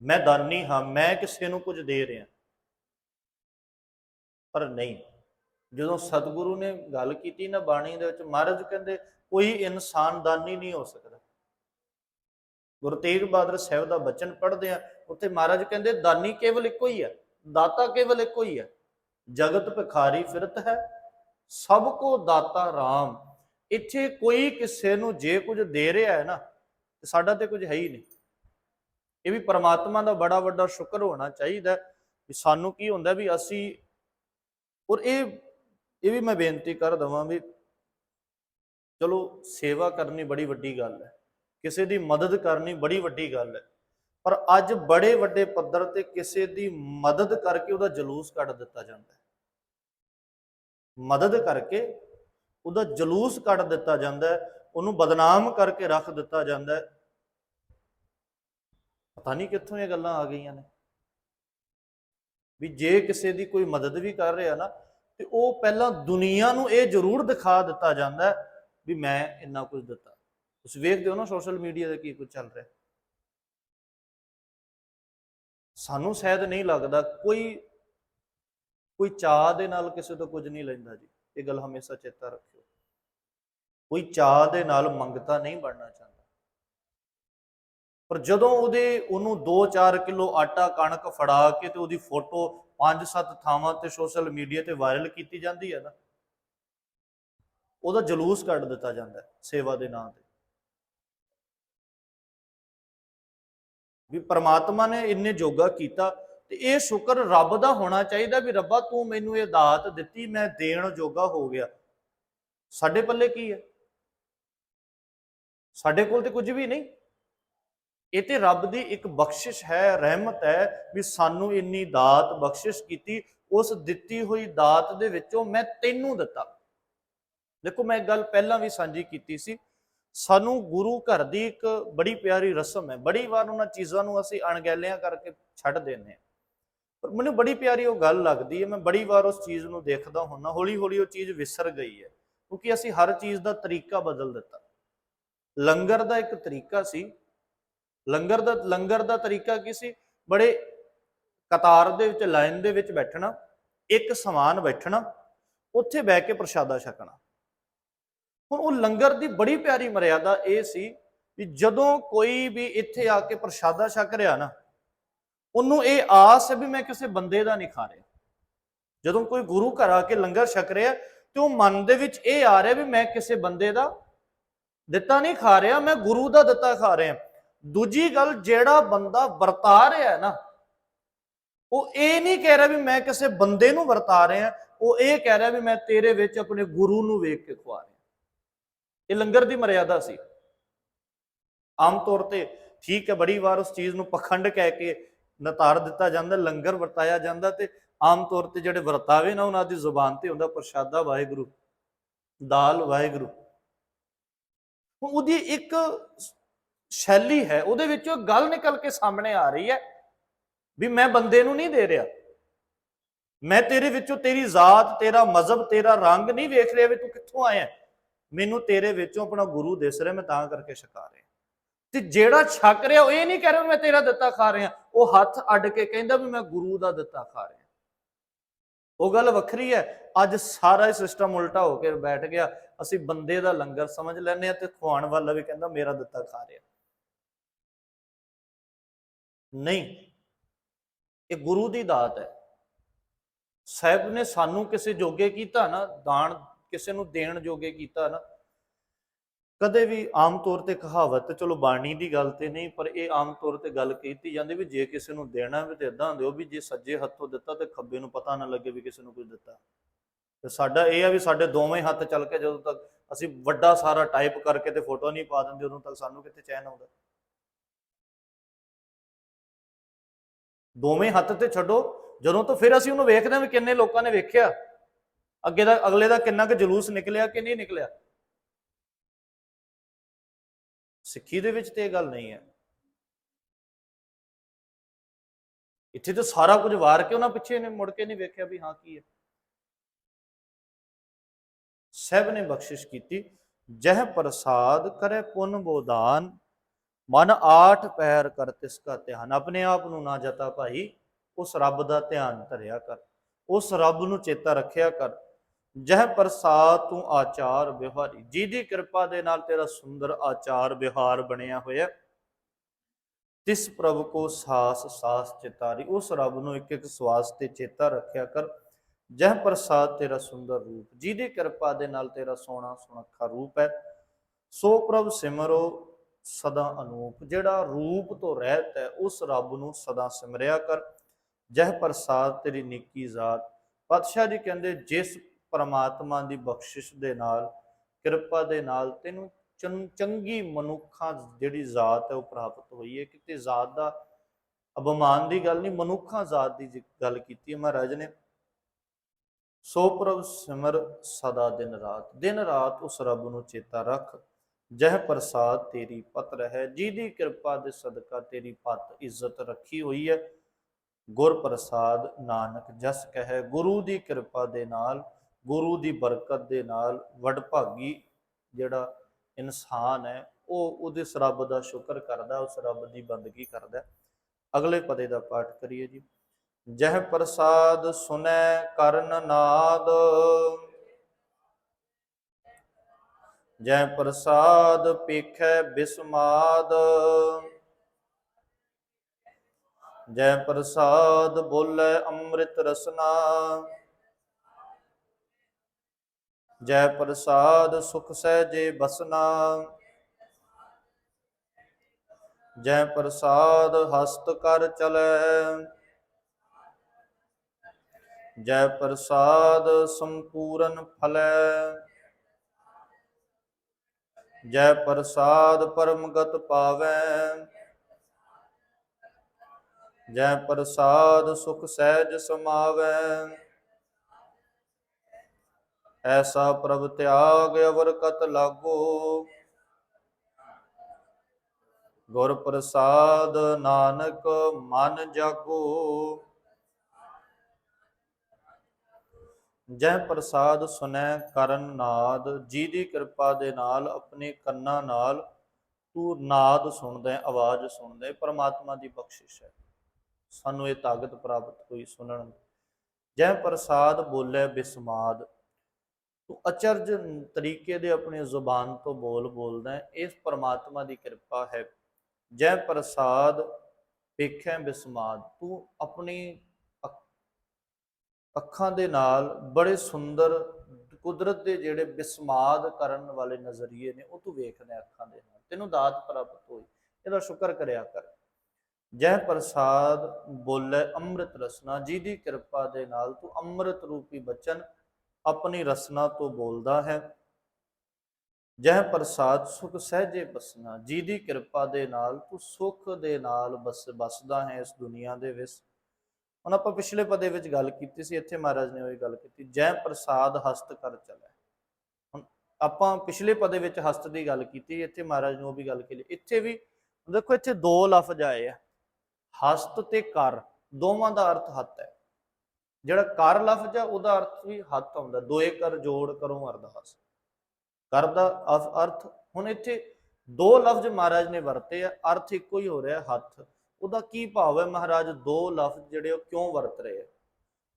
ਮੈਂ ਦਾਨੀ ਹਾਂ, ਮੈਂ ਕਿਸੇ ਨੂੰ ਕੁਝ ਦੇ ਰਿਹਾ। ਪਰ ਨਹੀਂ, ਜਦੋਂ ਸਤਿਗੁਰੂ ਨੇ ਗੱਲ ਕੀਤੀ ਨਾ ਬਾਣੀ ਦੇ ਵਿੱਚ, ਮਹਾਰਾਜ ਕਹਿੰਦੇ, ਕੋਈ ਇਨਸਾਨ ਦਾਨੀ ਨਹੀਂ ਹੋ ਸਕਦਾ। ਗੁਰੂ ਤੇਗ ਬਹਾਦਰ ਸਾਹਿਬ ਦਾ ਬਚਨ ਪੜ੍ਹਦੇ ਆ, ਉੱਥੇ ਮਹਾਰਾਜ ਕਹਿੰਦੇ, ਦਾਨੀ ਕੇਵਲ ਇੱਕੋ ਹੀ ਹੈ ਦਾਤਾ ਕੇਵਲ ਇੱਕੋ ਹੀ ਹੈ ਜਗਤ ਭਿਖਾਰੀ ਫਿਰਤ ਹੈ ਸਭ ਕੋ ਦਾਤਾ RAM ਇੱਥੇ ਕੋਈ ਕਿਸੇ ਨੂੰ ਜੇ ਕੁਝ ਦੇ ਰਿਹਾ ਹੈ ਨਾ, ਤੇ ਸਾਡਾ ਤੇ ਕੁਝ ਹੈ ਹੀ ਨਹੀਂ। ਇਹ ਵੀ ਪਰਮਾਤਮਾ ਦਾ ਬੜਾ ਵੱਡਾ ਸ਼ੁਕਰ ਹੋਣਾ ਚਾਹੀਦਾ ਵੀ ਸਾਨੂੰ ਕੀ ਹੁੰਦਾ ਵੀ ਅਸੀਂ, ਔਰ ਇਹ ਇਹ ਵੀ ਮੈਂ ਬੇਨਤੀ ਕਰ ਦਵਾਂ ਵੀ ਚਲੋ ਸੇਵਾ ਕਰਨੀ ਬੜੀ ਵੱਡੀ ਗੱਲ ਹੈ, ਕਿਸੇ ਦੀ ਮਦਦ ਕਰਨੀ ਬੜੀ ਵੱਡੀ ਗੱਲ ਹੈ, ਪਰ ਅੱਜ ਬੜੇ ਵੱਡੇ ਪੱਧਰ ਤੇ ਕਿਸੇ ਦੀ ਮਦਦ ਕਰਕੇ ਉਹਦਾ ਜਲੂਸ ਕੱਢ ਦਿੱਤਾ ਜਾਂਦਾ ਹੈ। ਮਦਦ ਕਰਕੇ ਉਹਦਾ ਜਲੂਸ ਕੱਢ ਦਿੱਤਾ ਜਾਂਦਾ ਹੈ, ਉਹਨੂੰ ਬਦਨਾਮ ਕਰਕੇ ਰੱਖ ਦਿੱਤਾ ਜਾਂਦਾ ਹੈ। ਪਤਾ ਨਹੀਂ ਕਿੱਥੋਂ ਇਹ ਗੱਲਾਂ ਆ ਗਈਆਂ ਨੇ। ਵੀ ਜੇ ਕਿਸੇ ਦੀ ਕੋਈ ਮਦਦ ਵੀ ਕਰ ਰਿਹਾ ਨਾ, ਤੇ ਉਹ ਪਹਿਲਾਂ ਦੁਨੀਆ ਨੂੰ ਇਹ ਜ਼ਰੂਰ ਦਿਖਾ ਦਿੱਤਾ ਜਾਂਦਾ ਵੀ ਮੈਂ ਇੰਨਾ ਕੁਝ ਦਿੱਤਾ। ਤੁਸੀਂ ਵੇਖਦੇ ਹੋ ਨਾ ਸੋਸ਼ਲ ਮੀਡੀਆ ਤੇ ਕੀ ਕੁਝ ਚੱਲ ਰਿਹਾ। ਸਾਨੂੰ ਸ਼ਾਇਦ ਨਹੀਂ ਲੱਗਦਾ ਕੋਈ ਕੋਈ ਚਾਹ ਦੇ ਨਾਲ ਕਿਸੇ ਤੋਂ ਕੁਝ ਨਹੀਂ ਲੈਂਦਾ ਜੀ, ਇਹ ਗੱਲ ਹਮੇਸ਼ਾ ਚੇਤਾ ਰੱਖਿਓ। ਕੋਈ ਚਾਹ ਦੇ ਨਾਲ ਮੰਗਤਾ ਨਹੀਂ ਬਣਨਾ ਚਾਹੁੰਦਾ। ਪਰ ਜਦੋਂ ਉਹਦੇ, ਉਹਨੂੰ 2-4 ਕਿਲੋ ਆਟਾ ਕਣਕ ਫੜਾ ਕੇ ਤੇ ਉਹਦੀ ਫੋਟੋ 5-7 ਥਾਵਾਂ ਤੇ ਸੋਸ਼ਲ ਮੀਡੀਆ ਤੇ ਵਾਇਰਲ ਕੀਤੀ ਜਾਂਦੀ ਹੈ ਨਾ, ਉਹਦਾ ਜਲੂਸ ਕੱਢ ਦਿੱਤਾ ਜਾਂਦਾ ਸੇਵਾ ਦੇ ਨਾਂ ਤੇ। ਵੀ ਪ੍ਰਮਾਤਮਾ ਨੇ ਇੰਨੇ ਜੋਗਾ ਕੀਤਾ ਤੇ ਇਹ ਸ਼ੁਕਰ ਰੱਬ ਦਾ ਹੋਣਾ ਚਾਹੀਦਾ ਵੀ ਰੱਬਾ ਤੂੰ ਮੈਨੂੰ ਇਹ ਦਾਤ ਦਿੱਤੀ, ਮੈਂ ਦੇਣ ਜੋਗਾ ਹੋ ਗਿਆ। ਸਾਡੇ ਪੱਲੇ ਕੀ ਹੈ? ਸਾਡੇ ਕੋਲ ਤੇ ਕੁਝ ਵੀ ਨਹੀਂ। ਇਹ ਤੇ ਰੱਬ ਦੀ ਇੱਕ ਬਖਸ਼ਿਸ਼ ਹੈ, ਰਹਿਮਤ ਹੈ ਵੀ ਸਾਨੂੰ ਇੰਨੀ ਦਾਤ ਬਖਸ਼ਿਸ਼ ਕੀਤੀ। ਉਸ ਦਿੱਤੀ ਹੋਈ ਦਾਤ ਦੇ ਵਿੱਚੋਂ ਮੈਂ ਤੈਨੂੰ ਦਿੱਤਾ। ਦੇਖੋ, ਮੈਂ ਗੱਲ ਪਹਿਲਾਂ ਵੀ ਸਾਂਝੀ ਕੀਤੀ ਸੀ। ਸਾਨੂੰ ਗੁਰੂ ਘਰ ਦੀ ਇੱਕ ਬੜੀ ਪਿਆਰੀ ਰਸਮ ਹੈ। ਬੜੀ ਵਾਰ ਉਹਨਾਂ ਚੀਜ਼ਾਂ ਨੂੰ ਅਸੀਂ ਅਣਗਹਿਲਿਆਂ ਕਰਕੇ ਛੱਡ ਦਿੰਦੇ ਹਾਂ। ਪਰ ਮੈਨੂੰ ਬੜੀ ਪਿਆਰੀ ਉਹ ਗੱਲ ਲੱਗਦੀ ਹੈ, ਮੈਂ ਬੜੀ ਵਾਰ ਉਸ ਚੀਜ਼ ਨੂੰ ਦੇਖਦਾ ਹੁੰਨਾ ਹੌਲੀ ਹੌਲੀ ਉਹ ਚੀਜ਼ ਵਿਸਰ ਗਈ ਹੈ, ਕਿਉਂਕਿ ਅਸੀਂ ਹਰ ਚੀਜ਼ ਦਾ ਤਰੀਕਾ ਬਦਲ ਦਿੱਤਾ। ਲੰਗਰ ਦਾ ਇੱਕ ਤਰੀਕਾ ਸੀ, ਲੰਗਰ ਦਾ ਲੰਗਰ ਦਾ ਤਰੀਕਾ ਕੀ ਸੀ? ਬੜੇ ਕਤਾਰ ਦੇ ਵਿੱਚ, ਲਾਈਨ ਦੇ ਵਿੱਚ ਬੈਠਣਾ, ਇੱਕ ਸਮਾਨ ਬੈਠਣਾ, ਉੱਥੇ ਬਹਿ ਕੇ ਪ੍ਰਸ਼ਾਦਾ ਛਕਣਾ। ਹੁਣ ਉਹ ਲੰਗਰ ਦੀ ਬੜੀ ਪਿਆਰੀ ਮਰਿਆਦਾ ਇਹ ਸੀ ਵੀ ਜਦੋਂ ਕੋਈ ਵੀ ਇੱਥੇ ਆ ਕੇ ਪ੍ਰਸ਼ਾਦਾ ਛਕ ਰਿਹਾ ਨਾ ਉਹਨੂੰ ਇਹ ਆਸ ਹੈ ਵੀ ਮੈਂ ਕਿਸੇ ਬੰਦੇ ਦਾ ਨਹੀਂ ਖਾ ਰਿਹਾ। ਜਦੋਂ ਕੋਈ ਗੁਰੂ ਘਰ ਆ ਕੇ ਲੰਗਰ ਛਕ ਰਿਹਾ ਤੇ ਉਹ ਮਨ ਦੇ ਵਿੱਚ ਇਹ ਆ ਰਿਹਾ ਵੀ ਮੈਂ ਕਿਸੇ ਬੰਦੇ ਦਾ ਦਿੱਤਾ ਨਹੀਂ ਖਾ ਰਿਹਾ, ਮੈਂ ਗੁਰੂ ਦਾ ਦਿੱਤਾ ਖਾ ਰਿਹਾ। ਦੂਜੀ ਗੱਲ, ਜਿਹੜਾ ਬੰਦਾ ਵਰਤਾ ਰਿਹਾ ਨਾ, ਉਹ ਇਹ ਨਹੀਂ ਕਹਿ ਰਿਹਾ ਵੀ ਮੈਂ ਕਿਸੇ ਬੰਦੇ ਨੂੰ ਵਰਤਾ ਰਿਹਾ, ਉਹ ਇਹ ਕਹਿ ਰਿਹਾ ਵੀ ਮੈਂ ਤੇਰੇ ਵਿੱਚ ਆਪਣੇ ਗੁਰੂ ਨੂੰ ਵੇਖ ਕੇ ਖਵਾ ਰਿਹਾ। ਇਹ ਲੰਗਰ ਦੀ ਮਰਿਆਦਾ ਸੀ। ਆਮ ਤੌਰ ਤੇ ਠੀਕ ਹੈ, ਬੜੀ ਵਾਰ ਉਸ ਚੀਜ਼ ਨੂੰ ਪਖੰਡ ਕਹਿ ਕੇ ਨਤਾਰ ਦਿੱਤਾ ਜਾਂਦਾ, ਲੰਗਰ ਵਰਤਾਇਆ ਜਾਂਦਾ ਤੇ ਆਮ ਤੌਰ ਤੇ ਜਿਹੜੇ ਵਰਤਾਵੇ ਨਾ ਉਹਨਾਂ ਦੀ ਜ਼ੁਬਾਨ ਤੇ ਹੁੰਦਾ ਪ੍ਰਸ਼ਾਦਾ ਵਾਹਿਗੁਰੂ, ਦਾਲ ਵਾਹਿਗੁਰੂ। ਹੁਣ ਉਹਦੀ ਇੱਕ ਸ਼ੈਲੀ ਹੈ, ਉਹਦੇ ਵਿੱਚੋਂ ਗੱਲ ਨਿਕਲ ਕੇ ਸਾਹਮਣੇ ਆ ਰਹੀ ਹੈ ਵੀ ਮੈਂ ਬੰਦੇ ਨੂੰ ਨਹੀਂ ਦੇ ਰਿਹਾ। ਮੈਂ ਤੇਰੇ ਵਿੱਚੋਂ ਤੇਰੀ ਜ਼ਾਤ, ਤੇਰਾ ਮਜ਼ਹਬ, ਤੇਰਾ ਰੰਗ ਨਹੀਂ ਵੇਖ ਰਿਹਾ ਵੀ ਤੂੰ ਕਿੱਥੋਂ ਆਇਆ। ਮੈਨੂੰ ਤੇਰੇ ਵਿੱਚੋਂ ਆਪਣਾ ਗੁਰੂ ਦਿਸ ਰਿਹਾ, ਮੈਂ ਤਾਂ ਕਰਕੇ ਛਕਾ ਰਿਹਾ ਤੇ ਜਿਹੜਾ ਛਕ ਰਿਹਾ ਉਹ ਇਹ ਨਹੀਂ ਕਹਿ ਰਿਹਾ ਮੈਂ ਤੇਰਾ ਦਿੱਤਾ ਖਾ ਰਿਹਾ। ਉਹ ਹੱਥ ਅੱਡ ਕੇ ਕਹਿੰਦਾ ਵੀ ਮੈਂ ਗੁਰੂ ਦਾ ਦਿੱਤਾ ਖਾ ਰਿਹਾ। ਉਹ ਗੱਲ ਵੱਖਰੀ ਹੈ। ਅੱਜ ਸਾਰਾ ਹੀ ਸਿਸਟਮ ਉਲਟਾ ਹੋ ਕੇ ਬੈਠ ਗਿਆ। ਅਸੀਂ ਬੰਦੇ ਦਾ ਲੰਗਰ ਸਮਝ ਲੈਂਦੇ ਆ ਤੇ ਖਵਾਉਣ ਵਾਲਾ ਵੀ ਕਹਿੰਦਾ ਮੇਰਾ ਦਿੱਤਾ ਖਾ ਰਿਹਾ। ਨਹੀਂ। ਇਹ ਗੁਰੂ ਦੀ ਦਾਤ ਹੈ। ਸਾਹਿਬ ਨੇ ਸਾਨੂੰ ਕਿਸੇ ਜੋਗੇ ਕੀਤਾ ਨਾ, ਦਾਨ ਕਿਸੇ ਨੂੰ ਦੇਣ ਜੋਗੇ ਕੀਤਾ ਨਾ ਕਦੇ ਵੀ ਆਮ ਤੌਰ ਤੇ ਕਹਾਵਤ ਚਲੋ ਬਾਣੀ ਦੀ ਗੱਲ ਤੇ ਨਹੀਂ, ਪਰ ਇਹ ਆਮ ਤੌਰ ਤੇ ਗੱਲ ਕੀਤੀ ਜਾਂਦੀ ਵੀ ਜੇ ਕਿਸੇ ਨੂੰ ਦੇਣਾ ਵੀ ਤੇ ਇਦਾਂ ਦਿਓ ਵੀ ਜੇ ਸੱਜੇ ਹੱਥੋਂ ਦਿੱਤਾ ਤੇ ਖੱਬੇ ਨੂੰ ਪਤਾ ਨਾ ਲੱਗੇ ਵੀ ਕਿਸੇ ਨੂੰ ਕੁਝ ਦਿੱਤਾ। ਤੇ ਸਾਡਾ ਇਹ ਆ ਵੀ ਸਾਡੇ ਦੋਵੇਂ ਹੱਥ ਚੱਲ ਕੇ ਜਦੋਂ ਤੱਕ ਅਸੀਂ ਵੱਡਾ ਸਾਰਾ ਟਾਈਪ ਕਰਕੇ ਤੇ ਫੋਟੋ ਨਹੀਂ ਪਾ ਦਿੰਦੇ, ਉਦੋਂ ਤੱਕ ਸਾਨੂੰ ਕਿੱਥੇ ਚੈਨ ਆਉਂਦਾ? ਦੋਵੇਂ ਹੱਥ ਤੇ ਛੱਡੋ, ਜਦੋਂ ਤੋਂ ਫਿਰ ਅਸੀਂ ਉਹਨੂੰ ਵੇਖਦੇ ਹਾਂ ਵੀ ਕਿੰਨੇ ਲੋਕਾਂ ਨੇ ਵੇਖਿਆ। ਅੱਗੇ ਦਾ, ਅਗਲੇ ਦਾ ਕਿੰਨਾ ਕੁ ਜਲੂਸ ਨਿਕਲਿਆ ਕਿ ਨਹੀਂ ਨਿਕਲਿਆ। ਸਿੱਖੀ ਦੇ ਵਿੱਚ ਤੇ ਇਹ ਗੱਲ ਨਹੀਂ ਹੈ। ਇੱਥੇ ਤਾਂ ਸਾਰਾ ਕੁਝ ਵਾਰ ਕੇ ਉਹਨਾਂ ਪਿੱਛੇ ਨੇ, ਮੁੜ ਕੇ ਨਹੀਂ ਵੇਖਿਆ ਵੀ ਹਾਂ ਕੀ ਹੈ। ਸਹਿਬ ਨੇ ਬਖਸ਼ਿਸ਼ ਕੀਤੀ, ਜਹ ਪ੍ਰਸਾਦ ਕਰੇ ਪੁੰਨ ਬੋਦਾਨ ਮਨ ਆਠ ਪੈਰ ਕਰ ਤਿਸ ਕਾ ਧਿਆਨ, ਆਪਣੇ ਆਪ ਨੂੰ ਨਾ ਜਤਾ ਭਾਈ, ਉਸ ਰੱਬ ਦਾ ਧਿਆਨ ਧਰਿਆ ਕਰ, ਉਸ ਰੱਬ ਨੂੰ ਚੇਤਾ ਰੱਖਿਆ ਕਰ। ਜਹ ਪ੍ਰਸਾਦ ਤੂੰ ਆਚਾਰ ਵਿਹਾਰੀ, ਜਿਹਦੀ ਕਿਰਪਾ ਦੇ ਨਾਲ ਤੇਰਾ ਸੁੰਦਰ ਆਚਾਰ ਵਿਹਾਰ ਬਣਿਆ ਹੋਇਆ। ਤਿਸ ਪ੍ਰਭ ਕੋ ਸਾਸ ਸਾਸ ਚਿਤਾਰੀ, ਉਸ ਰੱਬ ਨੂੰ ਇੱਕ ਇੱਕ ਸਵਾਸ ਤੇ ਚੇਤਾ ਰੱਖਿਆ ਕਰ। ਜਹ ਪ੍ਰਸਾਦ ਤੇਰਾ ਸੁੰਦਰ ਰੂਪ, ਜਿਹਦੀ ਕਿਰਪਾ ਦੇ ਨਾਲ ਤੇਰਾ ਸੋਹਣਾ ਸੁਨੱਖਾ ਰੂਪ ਹੈ। ਸੋ ਪ੍ਰਭ ਸਿਮਰੋ ਸਦਾ ਅਨੂਪ, ਜਿਹੜਾ ਰੂਪ ਤੋਂ ਰਹਿਤ ਹੈ, ਉਸ ਰੱਬ ਨੂੰ ਸਦਾ ਸਿਮਰਿਆ ਕਰ। ਜਹ ਪ੍ਰਸਾਦ ਤੇਰੀ ਨਿੱਕੀ ਜ਼ਾਤ, ਪਾਤਸ਼ਾਹ ਜੀ ਕਹਿੰਦੇ, ਜਿਸ ਪਰਮਾਤਮਾ ਦੀ ਬਖਸ਼ਿਸ਼ ਦੇ ਨਾਲ, ਕਿਰਪਾ ਦੇ ਨਾਲ ਤੈਨੂੰ ਚੰ- ਚੰਗੀ ਮਨੁੱਖਾਂ ਜਿਹੜੀ ਜ਼ਾਤ ਹੈ ਉਹ ਪ੍ਰਾਪਤ ਹੋਈ ਹੈ। ਕਿਤੇ ਜ਼ਾਤ ਦਾ ਅਭਿਮਾਨ ਦੀ ਗੱਲ ਨਹੀਂ, ਮਨੁੱਖਾਂ ਜ਼ਾਤ ਦੀ ਜਿ- ਗੱਲ ਕੀਤੀ ਹੈ ਮਹਾਰਾਜ ਨੇ। ਸੋ ਪ੍ਰਭ ਸਿਮਰ ਸਦਾ ਦਿਨ ਰਾਤ ਦਿਨ ਰਾਤ ਉਸ ਰੱਬ ਨੂੰ ਚੇਤਾ ਰੱਖ। ਜਹ ਪ੍ਰਸਾਦ ਤੇਰੀ ਪਤ ਹੈ ਜਿਹਦੀ ਕਿਰਪਾ ਦੇ ਸਦਕਾ ਤੇਰੀ ਪਤ ਇੱਜ਼ਤ ਰੱਖੀ ਹੋਈ ਹੈ। ਗੁਰ ਪ੍ਰਸਾਦ ਨਾਨਕ ਜਸ ਕਹੈ, ਗੁਰੂ ਦੀ ਕਿਰਪਾ ਦੇ ਨਾਲ ਗੁਰੂ ਦੀ ਬਰਕਤ ਦੇ ਨਾਲ ਵਡਭਾਗੀ ਜਿਹੜਾ ਇਨਸਾਨ ਹੈ, ਉਹ ਉਹਦੇ ਉਸ ਰੱਬ ਦਾ ਸ਼ੁਕਰ ਕਰਦਾ, ਉਸ ਰੱਬ ਦੀ ਬੰਦਗੀ ਕਰਦਾ ਅਗਲੇ ਪਦੇ ਦਾ ਪਾਠ ਕਰੀਏ ਜੀ। ਜਹ ਪ੍ਰਸਾਦ ਸੁਨੈ ਕਰਨ ਨਾਦ। ਜੈ ਪ੍ਰਸਾਦ ਪੇਖੈ ਬਿਸਮਾਦ। ਜੈ ਪ੍ਰਸਾਦ ਬੋਲੇ ਅੰਮ੍ਰਿਤ ਰਸਨਾ। ਜੈ ਪ੍ਰਸਾਦ ਸੁਖ ਸਹਿਜੇ ਬਸਨਾ। ਜੈ ਪ੍ਰਸਾਦ ਹਸਤ ਕਰ ਚਲੈ। ਜੈ ਪ੍ਰਸਾਦ ਸੰਪੂਰਨ ਫਲੈ। ਜੈ ਪ੍ਰਸਾਦ ਪਰਮਗਤ ਪਾਵੈ। ਜੈ ਪ੍ਰਸਾਦ ਸੁਖ ਸਹਿਜ ਸਮਾਵੈ। ਐਸਾ ਪ੍ਰਭ ਤਿਆਗ ਅਵਰ ਕਤ ਲਾਗੋ। ਗੁਰ ਪ੍ਰਸਾਦ ਨਾਨਕ ਮਨ ਜਾਗੋ। ਜੈ ਪ੍ਰਸਾਦ ਸੁਨੈ ਕਰਨ ਨਾਦ, ਜੀ ਦੀ ਕਿਰਪਾ ਦੇ ਨਾਲ ਆਪਣੇ ਕੰਨਾਂ ਨਾਲ ਤੂੰ ਨਾਦ ਸੁਣਦਾ ਹੈ ਆਵਾਜ਼ ਸੁਣਦਾ ਹੈ ਪਰਮਾਤਮਾ ਦੀ ਬਖਸ਼ਿਸ਼ ਹੈ। ਸਾਨੂੰ ਇਹ ਤਾਕਤ ਪ੍ਰਾਪਤ ਹੋਈ ਸੁਣਨ ਜੈ ਪ੍ਰਸਾਦ ਬੋਲੇ ਬਿਸਮਾਦ ਤੂੰ ਅਚਰਜ ਤਰੀਕੇ ਦੇ ਆਪਣੇ ਜ਼ੁਬਾਨ ਤੋਂ ਬੋਲ ਬੋਲਦਾ ਹੈ, ਇਸ ਪਰਮਾਤਮਾ ਦੀ ਕਿਰਪਾ ਹੈ। ਜੈ ਪ੍ਰਸਾਦ ਵੇਖੈ ਬਿਸਮਾਦ, ਤੂੰ ਆਪਣੀ ਅੱਖਾਂ ਦੇ ਨਾਲ ਬੜੇ ਸੁੰਦਰ ਕੁਦਰਤ ਦੇ ਜਿਹੜੇ ਬਿਸਮਾਦ ਕਰਨ ਵਾਲੇ ਨਜ਼ਰੀਏ ਨੇ, ਉਹ ਤੂੰ ਵੇਖਦਾ ਅੱਖਾਂ ਦੇ ਨਾਲ। ਤੈਨੂੰ ਦਾਤ ਪ੍ਰਾਪਤ ਹੋਈ, ਇਹਦਾ ਸ਼ੁਕਰ ਕਰਿਆ ਕਰ। ਜੈ ਪ੍ਰਸਾਦ ਬੋਲੇ ਅੰਮ੍ਰਿਤ ਰਸਨਾ, ਜਿਹਦੀ ਕਿਰਪਾ ਦੇ ਨਾਲ ਤੂੰ ਅੰਮ੍ਰਿਤ ਰੂਪੀ ਬਚਨ ਆਪਣੀ ਰਸਨਾ ਤੋਂ ਬੋਲਦਾ ਹੈ। ਜਹ ਪ੍ਰਸਾਦ ਸੁਖ ਸਹਿਜੇ ਬਸਨਾ, ਜਿਹਦੀ ਕਿਰਪਾ ਦੇ ਨਾਲ ਤੂੰ ਸੁਖ ਦੇ ਨਾਲ ਬਸ, ਬਸਦਾ ਹੈ ਇਸ ਦੁਨੀਆ ਦੇ ਵਿੱਚ। ਹੁਣ ਆਪਾਂ ਪਿਛਲੇ ਪਦੇ ਵਿੱਚ ਗੱਲ ਕੀਤੀ ਸੀ, ਇੱਥੇ ਮਹਾਰਾਜ ਨੇ ਉਹ ਗੱਲ ਕੀਤੀ ਜੈ ਪ੍ਰਸਾਦ ਹਸਤ ਕਰ ਚਲੇ। ਹੁਣ ਆਪਾਂ ਪਿਛਲੇ ਪਦੇ ਵਿੱਚ ਹਸਤ ਦੀ ਗੱਲ ਕੀਤੀ, ਇੱਥੇ ਮਹਾਰਾਜ ਨੇ ਉਹ ਵੀ ਗੱਲ ਕੀਤੀ। ਇੱਥੇ ਵੀ ਦੇਖੋ, ਇੱਥੇ ਦੋ ਲਫ਼ਜ਼ ਆਏ ਆ। ਹਸਤ ਤੇ ਕਰ, ਦੋਵਾਂ ਦਾ ਅਰਥ ਹੱਥ ਹੈ। ਜਿਹੜਾ ਕਰ ਲਫ਼ਜ਼ ਆ, ਉਹਦਾ ਅਰਥ ਵੀ ਹੱਥ ਆਉਂਦਾ, ਦੋਏ ਕਰ, ਜੋੜ ਕਰੋ, ਅਰਦਾਸ। ਕਰ ਦਾ ਅਰਥ, ਹੁਣ ਇੱਥੇ ਦੋ ਲਫ਼ਜ਼ ਮਹਾਰਾਜ ਨੇ ਵਰਤੇ ਆ, ਅਰਥ ਇੱਕੋ ਹੀ ਹੋ ਰਿਹਾ, ਹੱਥ। ਉਹਦਾ ਕੀ ਭਾਵ ਹੈ ਮਹਾਰਾਜ? ਦੋ ਲਫ਼ਜ਼ ਜਿਹੜੇ ਉਹ ਕਿਉਂ ਵਰਤ ਰਹੇ ਆ?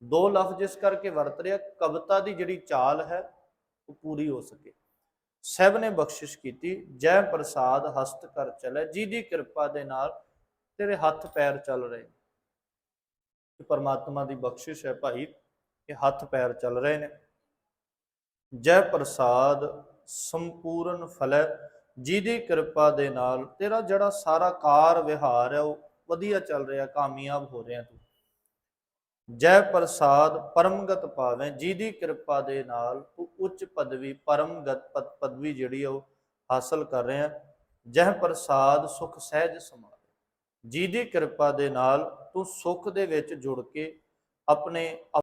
ਦੋ ਲਫ਼ਜ਼ ਇਸ ਕਰਕੇ ਵਰਤ ਰਿਹਾ ਕਵਿਤਾ ਦੀ ਜਿਹੜੀ ਚਾਲ ਹੈ, ਉਹ ਪੂਰੀ ਹੋ ਸਕੇ। ਸਹਿਬ ਨੇ ਬਖਸ਼ਿਸ਼ ਕੀਤੀ, ਜੈ ਪ੍ਰਸਾਦ ਹਸਤ ਕਰ ਚਲੇ, ਜਿਹਦੀ ਕਿਰਪਾ ਦੇ ਨਾਲ ਤੇਰੇ ਹੱਥ ਪੈਰ ਚੱਲ ਰਹੇ ਨੇ ਪਰਮਾਤਮਾ ਦੀ ਬਖਸ਼ਿਸ਼ ਹੈ ਭਾਈ ਇਹ ਹੱਥ ਪੈਰ ਚੱਲ ਰਹੇ ਨੇ। ਜੈ ਪ੍ਰਸਾਦ ਸੰਪੂਰਨ ਫਲੈ, ਜਿਹਦੀ ਕਿਰਪਾ ਦੇ ਨਾਲ ਤੇਰਾ ਜਿਹੜਾ ਸਾਰਾ ਕਾਰ ਵਿਹਾਰ ਹੈ, ਉਹ ਵਧੀਆ ਚੱਲ ਰਿਹਾ, ਕਾਮਯਾਬ ਹੋ ਰਿਹਾ ਤੂੰ। ਜੈ ਪ੍ਰਸਾਦ ਪਰਮਗਤ ਪਾਵੇਂ ਜਿਹਦੀ ਕਿਰਪਾ ਦੇ ਨਾਲ ਤੂੰ ਉੱਚ ਪਦਵੀ, ਪਰਮਗਤ ਪਦਵੀ ਜਿਹੜੀ ਉਹ ਹਾਸਲ ਕਰ ਰਿਹਾ। ਜੈ ਪ੍ਰਸਾਦ ਸੁਖ ਸਹਿਜ ਸਮਾਵੇ ਜਿਹਦੀ ਕਿਰਪਾ ਦੇ ਨਾਲ ਤੂੰ ਸੁੱਖ ਦੇ ਵਿੱਚ ਜੁੜ ਕੇ ਆਪਣੇ